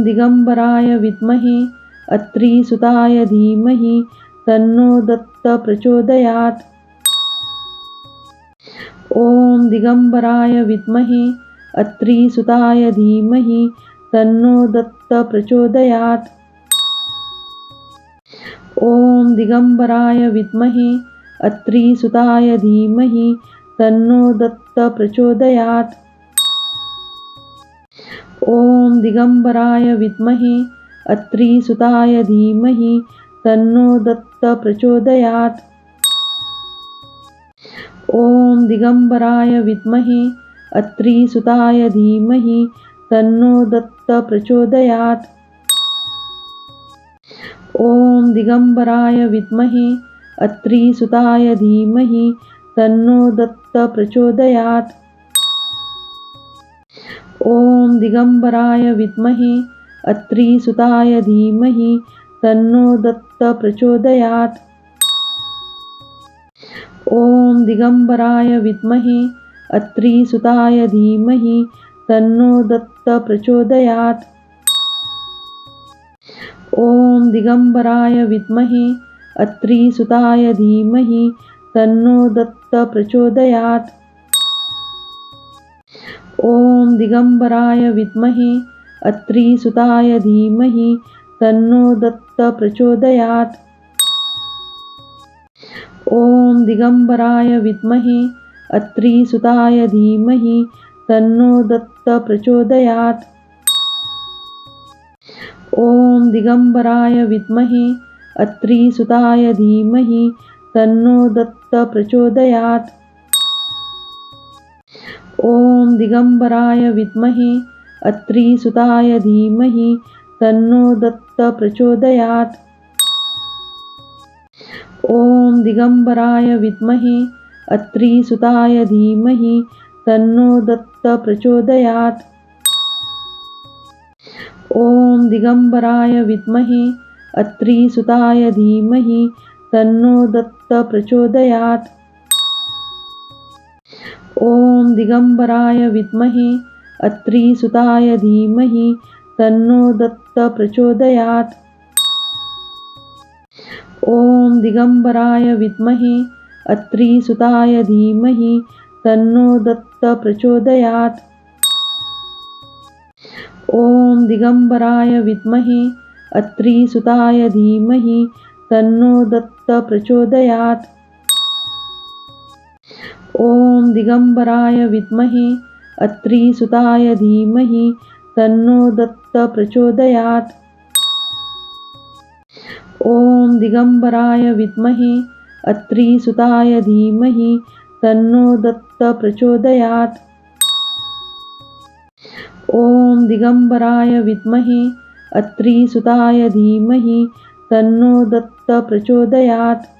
ॐ दिगम्बराय विद्महे, अत्रीसुताय धीमहि, तन्नो दत्त प्रचोदयात्। ॐ दिगम्बराय विद्महे, अत्रीसुताय धीमहि, तन्नो दत्त प्रचोदयात्। ॐ दिगम्बराय विद्महे, अत्रीसुताय धीमहि, तन्नो दत्त प्रचोदयात्। ॐ दिगम्बराय विद्महे, अत्रीसुताय धीमहि, तन्नो दत्त प्रचोदयात्। ॐ दिगम्बराय विद्महे, अत्रीसुताय धीमहि, तन्नो दत्त प्रचोदयात्। ॐ दिगम्बराय विद्महे, अत्रीसुताय धीमहि, तन्नो दत्त प्रचोदयात्। ॐ दिगम्बराय विद्महे अत्रिसुताय धीमहि तन्नो दत्त प्रचोदयात्। ॐ दिगम्बराय विद्महे अत्रिसुताय धीमहि तन्नो दत्त प्रचोदयात्। ॐ दिगम्बराय विद्महे अत्रिसुताय धीमहि तन्नो दत्त प्रचोदयात्। ॐ दिगम्बराय विद्महे अत्रीसुताय धीमहि तन्नो दत्त प्रचोदयात्। ॐ दिगम्बराय विद्महे अत्रीसुताय धीमहि तन्नो दत्त प्रचोदयात्। ॐ दिगम्बराय विद्महे अत्रीसुताय धीमहि तन्नो दत्त प्रचोदयात्। ॐ दिगम्बराय विद्महे अत्रिसुताय धीमहि तन्नो दत्त प्रचोदयात्। ॐ दिगम्बराय विद्महे अत्रिसुताय धीमहि तन्नो दत्त प्रचोदयात्। ॐ दिगम्बराय विद्महे अत्रिसुताय धीमहि तन्नो दत्त प्रचोदयात्। ॐ दिगम्बराय विद्महे अत्रिसुताय धीमहि तन्नो दत्त प्रचोदयात्। ॐ दिगम्बराय विद्महे अत्रिसुताय धीमहि तन्नो दत्त प्रचोदयात्। ॐ दिगम्बराय विद्महे अत्रिसुताय धीमहि तन्नो दत्त प्रचोदयात्। ॐ दिगम्बराय विद्महे अत्रिसुताय धीमहि तन्नो दत्त प्रचोदयात्। ॐ दिगम्बराय विद्महे अत्रिसुताय धीमहि तन्नो दत्त प्रचोदयात्। ॐ दिगम्बराय विद्महे अत्रिसुताय धीमहि तन्नो दत्त प्रचोदयात्।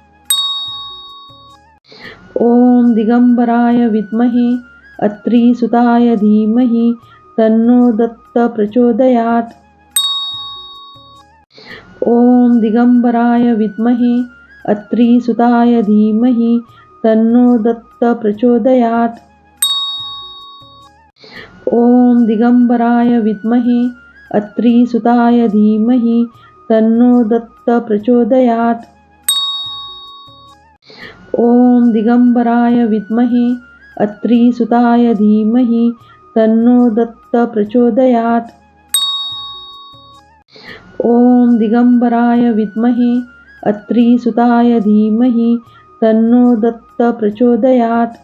ॐ दिगम्बराय विद्महे अत्रिसुताय धीमहि तन्नो दत्त प्रचोदयात्। ॐ दिगम्बराय विद्महे अत्रिसुताय धीमहि तन्नो दत्त प्रचोदयात्। ॐ दिगम्बराय विद्महे अत्रिसुताय धीमहि तन्नो दत्त प्रचोदयात्। ॐ दिगम्बराय विद्महे अत्रीसुताय धीमहि तन्नो दत्त प्रचोदयात्। ॐ दिगम्बराय विद्महे अत्रीसुताय धीमहि तन्नो दत्त प्रचोदयात्।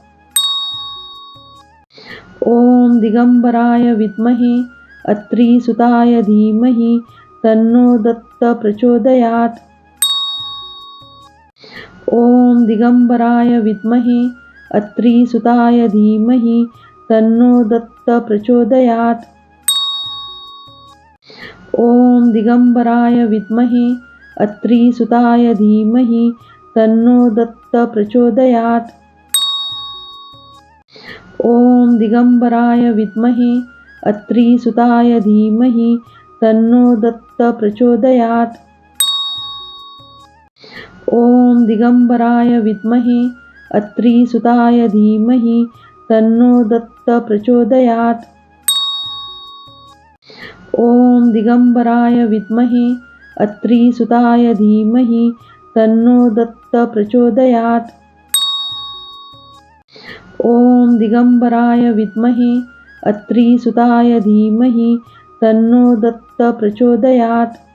ॐ दिगम्बराय विद्महे अत्रीसुताय धीमहि तन्नो दत्त प्रचोदयात्। ॐ दिगम्बराय विद्महे अत्रीसुताय धीमहि, तन्नो दत्त प्रचोदयात्। ॐ दिगम्बराय विद्महे अत्रीसुताय धीमहि, तन्नो दत्त प्रचोदयात्। ॐ दिगम्बराय विद्महे अत्रीसुताय धीमहि, तन्नो दत्त प्रचोदयात्। ॐ दिगम्बराय विद्महे अत्रीसुताय धीमहि, तन्नो दत्त प्रचोदयात्। ॐ दिगम्बराय विद्महे अत्रीसुताय धीमहि, तन्नो दत्त प्रचोदयात्। ॐ दिगम्बराय विद्महे अत्रीसुताय धीमहि, तन्नो दत्त प्रचोदयात्।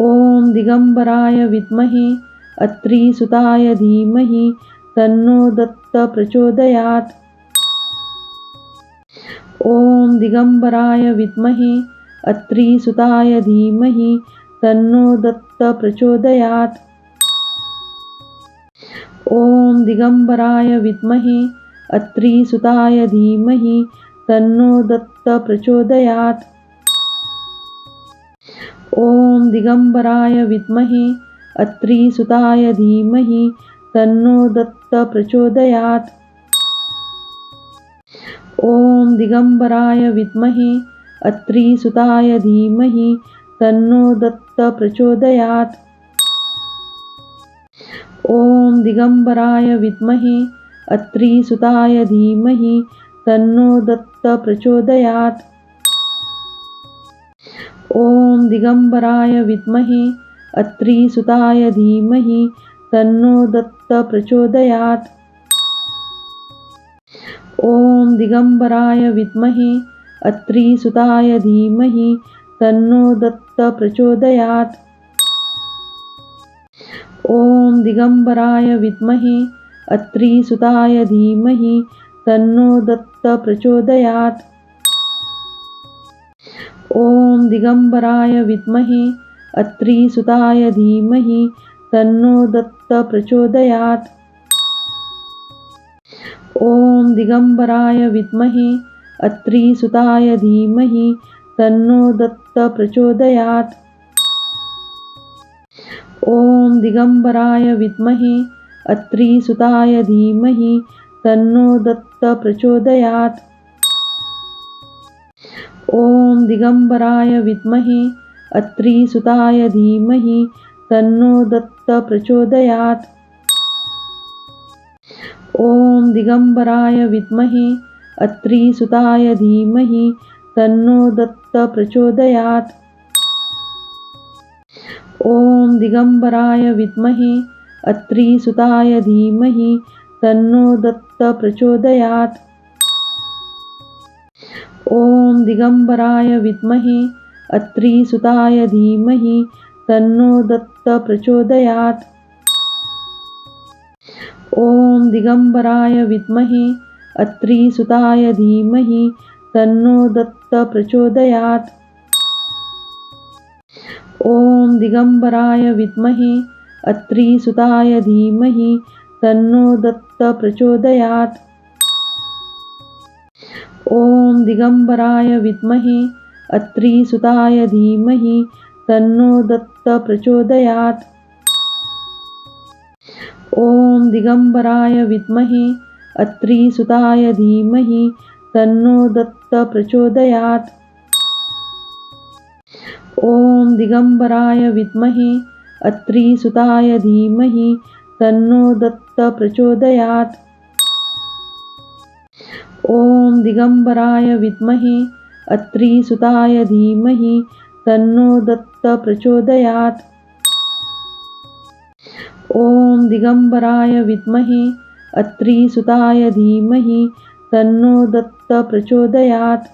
ॐ दिगम्बराय विद्महे, अत्रीसुताय धीमहि, तन्नो दत्त प्रचोदयात् ॐ दिगम्बराय विद्महे, अत्रीसुताय धीमहि, तन्नो दत्त प्रचोदयात् ॐ दिगम्बराय विद्महे, अत्रीसुताय धीमहि, तन्नो दत्त प्रचोदयात् ॐ दिगम्बराय विद्महे अत्रिसुताय धीमहि तन्नो दत्त प्रचोदयात्। ॐ दिगम्बराय विद्महे अत्रिसुताय धीमहि तन्नो दत्त प्रचोदयात्। ॐ दिगम्बराय विद्महे अत्रिसुताय धीमहि तन्नो दत्त प्रचोदयात्। ॐ दिगम्बराय विद्महे अत्रिसुताय धीमहि तन्नो दत्त प्रचोदयात्। ॐ दिगम्बराय विद्महे अत्रिसुताय धीमहि तन्नो दत्त प्रचोदयात्। ॐ दिगम्बराय विद्महे अत्रिसुताय धीमहि तन्नो दत्त प्रचोदयात्। ॐ दिगम्बराय विद्महे अत्रीसुताय धीमहि तन्नो दत्त प्रचोदयात् ॐ दिगम्बराय विद्महे अत्रीसुताय धीमहि तन्नो दत्त प्रचोदयात् ॐ दिगम्बराय विद्महे अत्रीसुताय धीमहि तन्नो दत्त प्रचोदयात् ॐ दिगम्बराय विद्महे, अत्रीसुताय धीमहि, तन्नो दत्त प्रचोदयात्। ॐ दिगम्बराय विद्महे, अत्रीसुताय धीमहि, तन्नो दत्त प्रचोदयात्। ॐ दिगम्बराय विद्महे, अत्रीसुताय धीमहि, तन्नो दत्त प्रचोदयात्। ॐ दिगम्बराय विद्महे अत्रीसुताय धीमहि तन्नो दत्त प्रचोदयात्। ॐ दिगम्बराय विद्महे अत्रीसुताय धीमहि तन्नो दत्त प्रचोदयात्। ॐ दिगम्बराय विद्महे अत्रीसुताय धीमहि तन्नो दत्त प्रचोदयात्। ॐ दिगम्बराय विद्महे अत्रीसुताय धीमहि तन्नो दत्त प्रचोदयात्। ॐ दिगम्बराय विद्महे अत्रीसुताय धीमहि तन्नो दत्त प्रचोदयात्। ॐ दिगम्बराय विद्महे अत्रीसुताय धीमहि तन्नो दत्त प्रचोदयात्। ॐ दिगम्बराय विद्महे, अत्रीसुताय धीमहि, तन्नो दत्त प्रचोदयात् ॐ दिगम्बराय विद्महे, अत्रीसुताय धीमहि, तन्नो दत्त प्रचोदयात्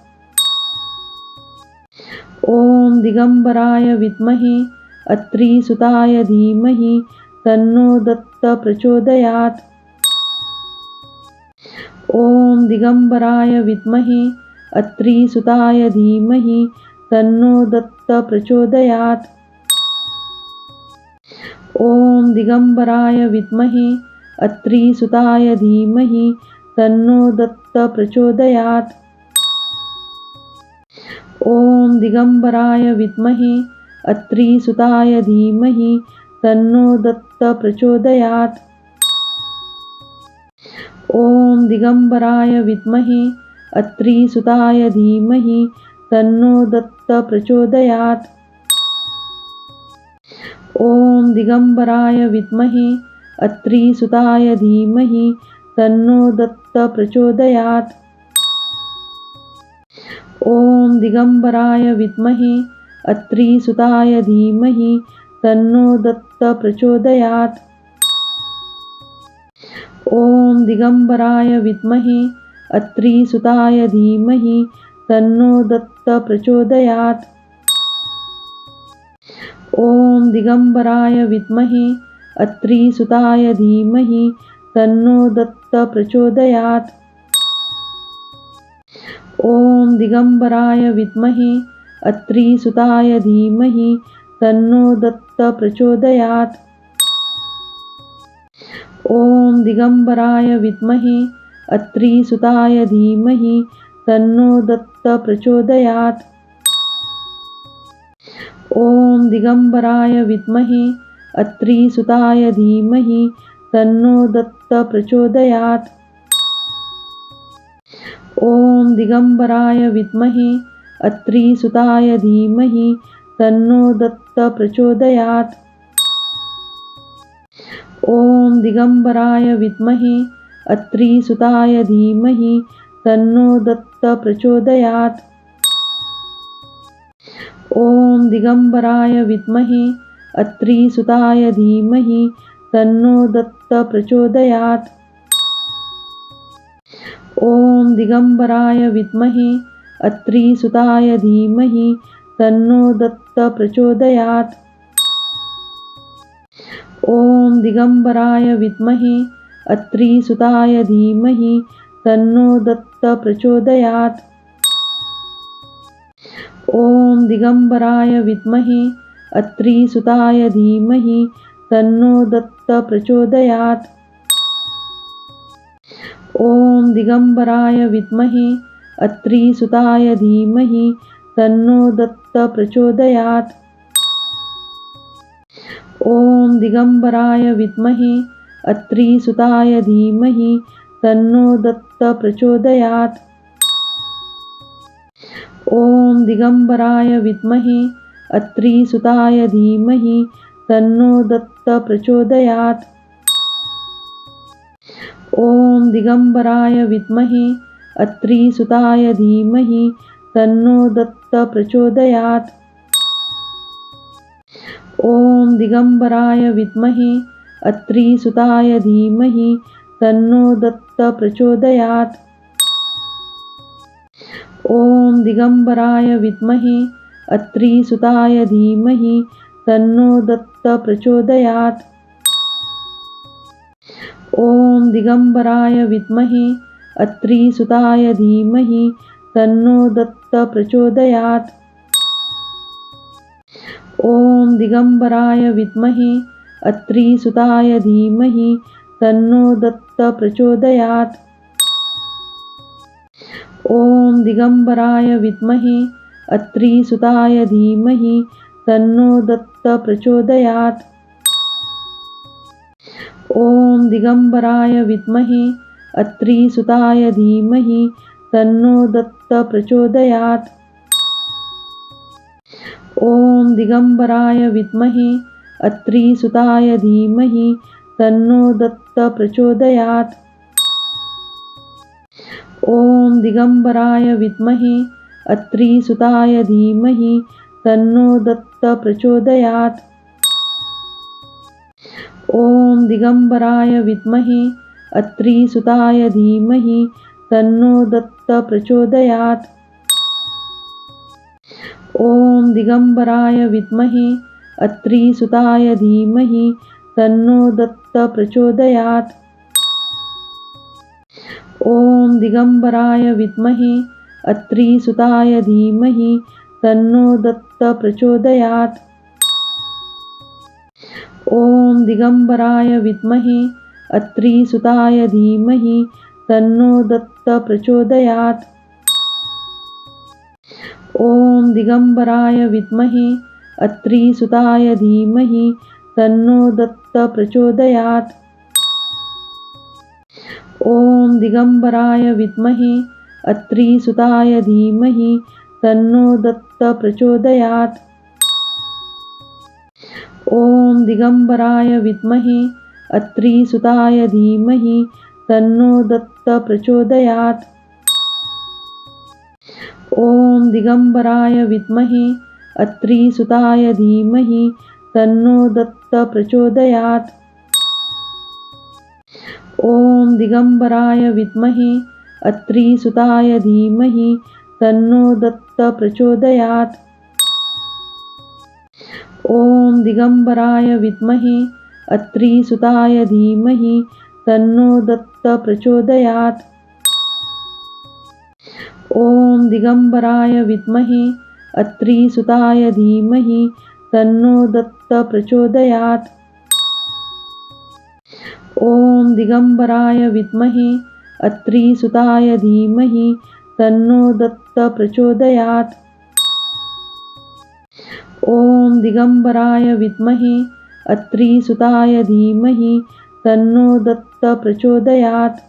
ॐ दिगम्बराय विद्महे, अत्रीसुताय धीमहि, तन्नो दत्त प्रचोदयात् ॐ दिगम्बराय विद्महे अत्रीसुताय धीमहि तन्नो दत्त प्रचोदयात्। ॐ दिगम्बराय विद्महे अत्रीसुताय धीमहि तन्नो दत्त प्रचोदयात्। ॐ दिगम्बराय विद्महे अत्रीसुताय धीमहि तन्नो दत्त प्रचोदयात्। ॐ दिगम्बराय विद्महे अत्रीसुताय धीमहि तन्नो दत्त प्रचोदयात् ॐ दिगम्बराय विद्महे अत्रीसुताय धीमहि तन्नो दत्त प्रचोदयात् ॐ दिगम्बराय विद्महे अत्रीसुताय धीमहि तन्नो दत्त प्रचोदयात् ॐ दिगम्बराय विद्महे अत्रीसुताय धीमहि तन्नो दत्त प्रचोदयात् ॐ दिगम्बराय विद्महे अत्रीसुताय धीमहि तन्नो दत्त प्रचोदयात् ॐ दिगम्बराय विद्महे अत्रीसुताय धीमहि तन्नो दत्त प्रचोदयात् ॐ दिगम्बराय विद्महे, अत्रीसुताय धीमहि, तन्नो दत्त प्रचोदयात्। ॐ दिगम्बराय विद्महे, अत्रीसुताय धीमहि, तन्नो दत्त प्रचोदयात्। ॐ दिगम्बराय विद्महे, अत्रीसुताय धीमहि, तन्नो दत्त प्रचोदयात्। ॐ दिगम्बराय विद्महे अत्रीसुताय धीमहि, तन्नो दत्त प्रचोदयात्। ॐ दिगम्बराय विद्महे अत्रीसुताय धीमहि, तन्नो दत्त प्रचोदयात्। ॐ दिगम्बराय विद्महे अत्रीसुताय धीमहि, तन्नो दत्त प्रचोदयात्। ॐ दिगम्बराय विद्महे अत्रिसुताय धीमहि तन्नो दत्त प्रचोदयात्। ॐ दिगम्बराय विद्महे अत्रिसुताय धीमहि तन्नो दत्त प्रचोदयात्। ॐ दिगम्बराय विद्महे अत्रिसुताय धीमहि तन्नो दत्त प्रचोदयात्। ॐ दिगम्बराय विद्महे अत्रिसुताय धीमहि तन्नो दत्त प्रचोदयात्। ॐ दिगम्बराय विद्महे अत्रीसुताय धीमहि तन्नो दत्त प्रचोदयात्। ॐ दिगम्बराय विद्महे अत्रीसुताय धीमहि तन्नो दत्त प्रचोदयात्। ॐ दिगम्बराय विद्महे अत्रीसुताय धीमहि तन्नो दत्त प्रचोदयात् ॐ दिगम्बराय विद्महे अत्रीसुताय धीमहि तन्नो दत्त प्रचोदयात् ॐ दिगम्बराय विद्महे अत्रीसुताय धीमहि तन्नो दत्त प्रचोदयात् ॐ दिगम्बराय विद्महे अत्रीसुताय धीमहि तन्नो दत्त प्रचोदयात् ॐ दिगम्बराय विद्महे अत्रीसुताय धीमहि तन्नो दत्त प्रचोदयात् ॐ दिगम्बराय विद्महे अत्रीसुताय धीमहि तन्नो दत्त प्रचोदयात् ॐ दिगम्बराय विद्महे अत्रिसुताय धीमहि तन्नो दत्त प्रचोदयात्। ॐ दिगम्बराय विद्महे अत्रिसुताय धीमहि तन्नो दत्त प्रचोदयात्। ॐ दिगम्बराय विद्महे अत्रिसुताय धीमहि तन्नो दत्त प्रचोदयात्। ॐ दिगम्बराय विद्महे अत्रिसुताय धीमहि तन्नो दत्त प्रचोदयात्। ॐ दिगम्बराय विद्महे अत्रिसुताय धीमहि तन्नो दत्त प्रचोदयात्। ॐ दिगम्बराय विद्महे अत्रिसुताय धीमहि तन्नो दत्त प्रचोदयात्। ॐ दिगम्बराय विद्महे अत्रिसुताय धीमहि तन्नो दत्त प्रचोदयात्। ॐ दिगम्बराय विद्महे अत्रिसुताय धीमहि तन्नो दत्त प्रचोदयात्। ॐ दिगम्बराय विद्महे अत्रिसुताय धीमहि तन्नो दत्त प्रचोदयात्। ॐ दिगम्बराय विद्महे अत्रीसुताय धीमहि तन्नो दत्त प्रचोदयात्। ॐ दिगम्बराय विद्महे अत्रीसुताय धीमहि तन्नो दत्त प्रचोदयात्। ॐ दिगम्बराय विद्महे अत्रीसुताय धीमहि तन्नो दत्त प्रचोदयात्। ॐ दिगम्बराय विद्महे अत्रिसुताय धीमहि तन्नो दत्त प्रचोदयात्। ॐ दिगम्बराय विद्महे अत्रीसुताय धीमहि तन्नो दत्त प्रचोदयात्। ॐ दिगम्बराय विद्महे अत्रीसुताय धीमहि तन्नो दत्त प्रचोदयात्।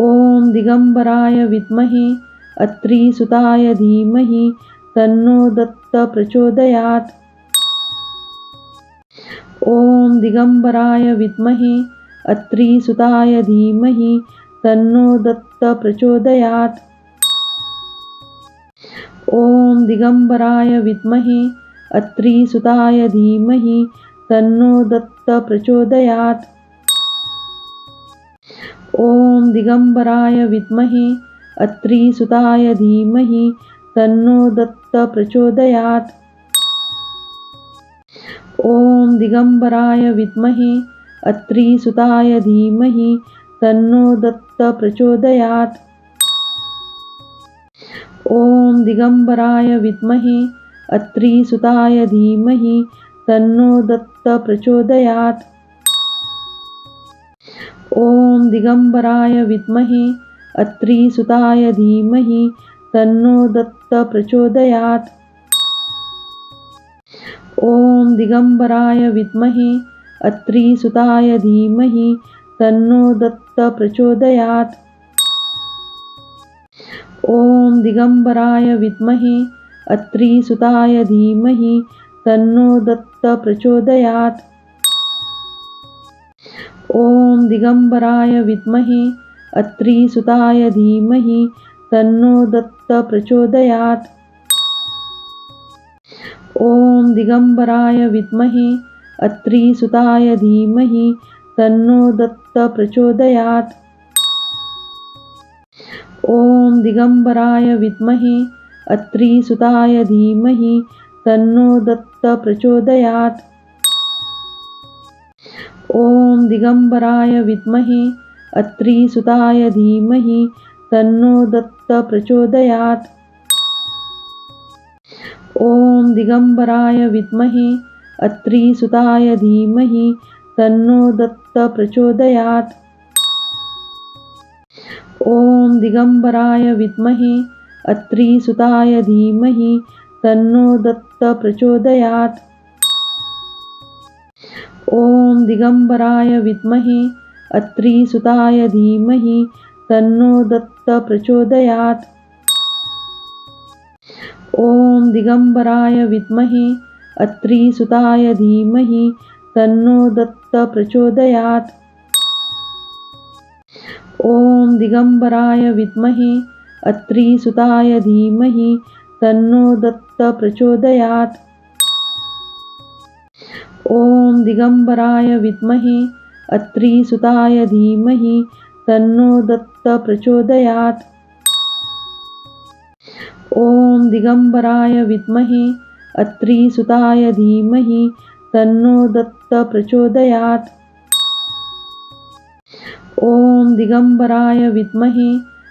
ॐ दिगम्बराय विद्महे अत्रीसुताय धीमहि तन्नो दत्त प्रचोदयात्। ॐ दिगम्बराय विद्महे अत्रीसुताय धीमहि तन्नो दत्त प्रचोदयात्। ॐ दिगम्बराय विद्महे अत्रीसुताय धीमहि तन्नो दत्त प्रचोदयात्। ॐ दिगम्बराय विद्महे अत्रीसुताय धीमहि तन्नो दत्त प्रचोदयात् ॐ दिगम्बराय विद्महे अत्रीसुताय धीमहि तन्नो दत्त प्रचोदयात् ॐ दिगम्बराय विद्महे अत्रीसुताय धीमहि तन्नो दत्त प्रचोदयात् ॐ दिगम्बराय विद्महे, अत्रीसुताय धीमहि, तन्नो दत्त प्रचोदयात्। ॐ दिगम्बराय विद्महे, अत्रीसुताय धीमहि, तन्नो दत्त प्रचोदयात्। ॐ दिगम्बराय विद्महे, अत्रीसुताय धीमहि, तन्नो दत्त प्रचोदयात्। ॐ दिगम्बराय विद्महे अत्रिसुताय धीमहि तन्नो दत्त प्रचोदयात्। ॐ दिगम्बराय विद्महे अत्रिसुताय धीमहि तन्नो दत्त प्रचोदयात्। ॐ दिगम्बराय विद्महे अत्रिसुताय धीमहि तन्नो दत्त प्रचोदयात्। ॐ दिगम्बराय विद्महे अत्रिसुताय धीमहि तन्नो दत्त प्रचोदयात्। ॐ दिगम्बराय विद्महे अत्रिसुताय धीमहि तन्नो दत्त प्रचोदयात्। ॐ दिगम्बराय विद्महे अत्रिसुताय धीमहि तन्नो दत्त प्रचोदयात्। ॐ दिगम्बराय विद्महे अत्रीसुताय धीमहि तन्नो दत्त प्रचोदयात्। ॐ दिगम्बराय विद्महे अत्रीसुताय धीमहि तन्नो दत्त प्रचोदयात्। ॐ दिगम्बराय विद्महे अत्रीसुताय धीमहि तन्नो दत्त प्रचोदयात्। ॐ दिगम्बराय विद्महे अत्रीसुताय धीमहि तन्नो दत्त प्रचोदयात्। ॐ दिगम्बराय विद्महे अत्रिसुताय धीमहि तन्नो दत्त प्रचोदयात्। ॐ दिगम्बराय विद्महे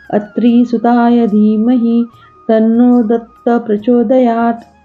अत्रीसुताय धीमहि तन्नो दत्त प्रचोदयात्।